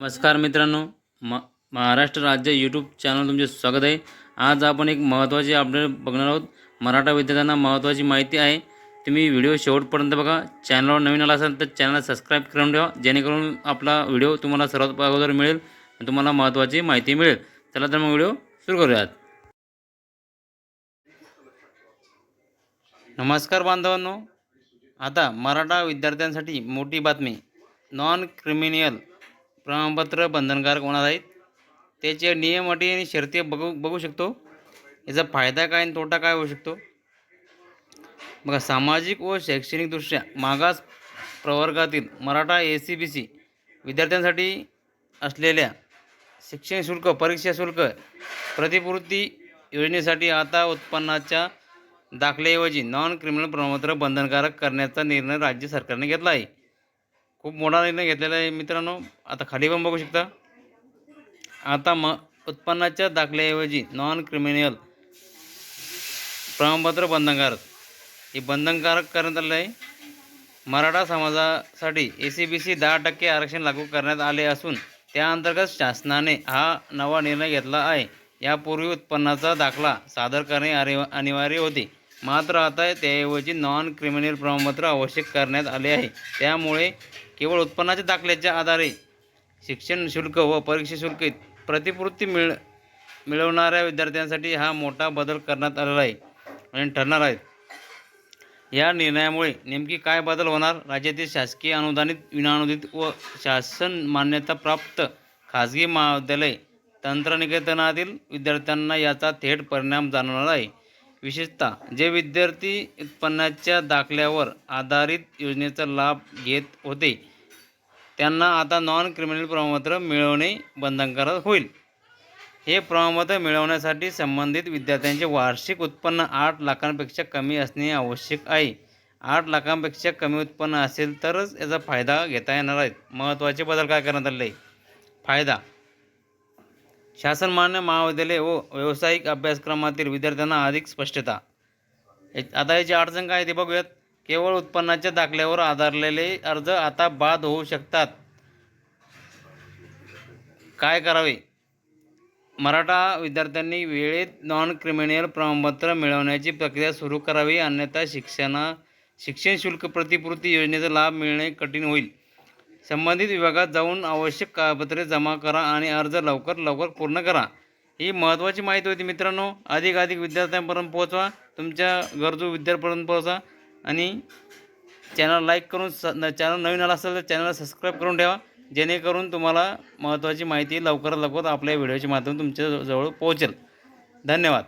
नमस्कार मित्रांनो म महाराष्ट्र राज्य यूट्यूब चॅनल तुमचे स्वागत आहे. आज आपण एक महत्त्वाची अपडेट बघणार आहोत. मराठा विद्यार्थ्यांना महत्त्वाची माहिती आहे. तुम्ही व्हिडिओ शेवटपर्यंत बघा. चॅनलवर नवीन आला असाल तर चॅनल सबस्क्राईब करून ठेवा. जेणेकरून आपला व्हिडिओ तुम्हाला सर्वात अगोदर मिळेल आणि तुम्हाला महत्त्वाची माहिती मिळेल. चला तर मग व्हिडिओ सुरू करूयात. नमस्कार बांधवांनो. आता मराठा विद्यार्थ्यांसाठी मोठी बातमी. नॉन क्रिमिनियल प्रमाणपत्र बंधनकारक होणार आहेत. त्याचे नियम अटी आणि शर्ती बघू बघू शकतो. याचा फायदा काय आणि तोटा काय होऊ शकतो? बघा सामाजिक व शैक्षणिकदृष्ट्या मागास प्रवर्गातील Maratha A C B C विद्यार्थ्यांसाठी असलेल्या शिक्षण शुल्क परीक्षा शुल्क प्रतिपूर्ती योजनेसाठी आता उत्पन्नाच्या दाखल्याऐवजी नॉन क्रिमिनल प्रमाणपत्र बंधनकारक करण्याचा निर्णय राज्य सरकारने घेतला आहे. खूप मोठा निर्णय घेतलेला आहे मित्रांनो. आता खाली पण बघू शकता. आता म उत्पन्नाच्या दाखल्याऐवजी नॉन क्रिमिनल प्रमाणपत्र बंधनकारक. हे बंधनकारक करण्यात आलं आहे. मराठा समाजासाठी ए सी बी सी दहा टक्के आरक्षण लागू करण्यात आले असून त्याअंतर्गत शासनाने हा नवा निर्णय घेतला आहे. यापूर्वी उत्पन्नाचा दाखला सादर करणे अनिवार्य होते. मात्र आता त्याऐवजी नॉन क्रिमिनल प्रमाणपत्र आवश्यक करण्यात आले आहे. त्यामुळे केवळ उत्पन्नाच्या दाखल्याच्या आधारे शिक्षण शुल्क व परीक्षा शुल्क प्रतिपूर्ती मिळ मिळवणाऱ्या विद्यार्थ्यांसाठी हा मोठा बदल करण्यात आलेला आहे आणि ठरणार आहे. या निर्णयामुळे नेमकी काय बदल होणार? राज्यातील शासकीय अनुदानित विनाअनुदानित व शासन मान्यताप्राप्त खाजगी महाविद्यालय तंत्रनिकेतनातील विद्यार्थ्यांना याचा थेट परिणाम जाणवणार आहे. विशेषतः जे विद्यार्थी उत्पन्नाच्या दाखल्यावर आधारित योजनेचा लाभ घेत होते त्यांना आता नॉन क्रिमिनल प्रमाणपत्र मिळवणे बंधनकारक होईल. हे प्रमाणपत्र मिळवण्यासाठी संबंधित विद्यार्थ्यांचे वार्षिक उत्पन्न आठ लाखांपेक्षा कमी असणे आवश्यक आहे. आठ लाखांपेक्षा कमी उत्पन्न असेल तरच याचा फायदा घेता येणार आहेत महत्त्वाचे बदल काय करण्यात आले? फायदा शासनमान्य महाविद्यालय व व्यावसायिक अभ्यासक्रमातील विद्यार्थ्यांना अधिक स्पष्टता. या- आता याची अडचण काय आहे ते बघूयात. केवळ उत्पन्नाच्या दाखल्यावर आधारलेले अर्ज आता बाद होऊ शकतात. काय करावे? मराठा विद्यार्थ्यांनी वेळेत नॉन क्रिमिनल प्रमाणपत्र मिळवण्याची प्रक्रिया सुरू करावी अन्यथा शिक्षणा शिक्षण शुल्क प्रतिपूर्ती योजनेचा लाभ मिळणे कठीण होईल. संबंधित विभागात जाऊन आवश्यक कागदपत्रे जमा करा आणि अर्ज लवकर लवकर पूर्ण करा. ही महत्त्वाची माहिती होती मित्रांनो. अधिक अधिक विद्यार्थ्यांपर्यंत पोहोचवा. तुमच्या गरजू विद्यार्थ्यांपर्यंत पोहोचा आणि चॅनल लाईक करून स चॅनल नवीन आला असेल तर चॅनलला सबस्क्राईब करून ठेवा. जेणेकरून तुम्हाला महत्त्वाची माहिती लवकरात लवकर आपल्या व्हिडिओच्या माध्यमातून तुमच्या जवळ पोहोचेल. धन्यवाद.